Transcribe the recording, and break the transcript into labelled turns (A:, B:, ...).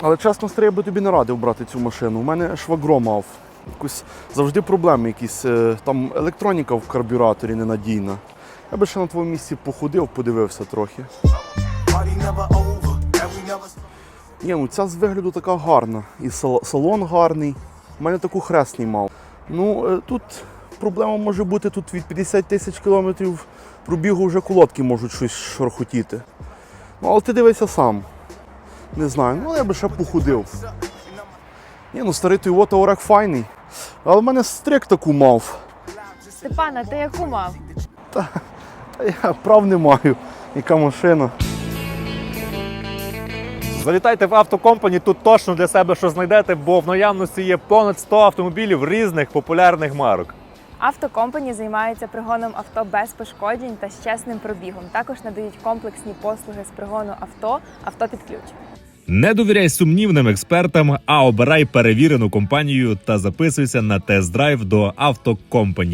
A: Але чесно, старий, я би тобі не радив брати цю машину. У мене швагро мав. Якось завжди проблеми якісь. е, Там електроніка в карбюраторі ненадійна. Я би ще на твоєму місці походив, подивився трохи. Ні, ну ця з вигляду така гарна. І салон гарний. У мене таку хресний мав. Ну, е, тут проблема може бути тут від 50 тисяч кілометрів пробігу вже колодки можуть щось шорхотіти. Ну, але ти дивися сам. Не знаю, ну я би ще походив. Ні, ну старий Toyota Орек файний. Але в мене стрик таку мав.
B: Степана, ти яку мав?
A: Та я прав не маю. Яка машина.
C: Залітайте в автокомпані, тут точно для себе що знайдете, бо в наявності є понад 100 автомобілів різних популярних марок.
B: Автокомпані займаються пригоном авто без пошкоджень та з чесним пробігом. Також надають комплексні послуги з пригону авто, авто під ключ.
D: Не довіряй сумнівним експертам, а обирай перевірену компанію та записуйся на тест-драйв до автокомпані.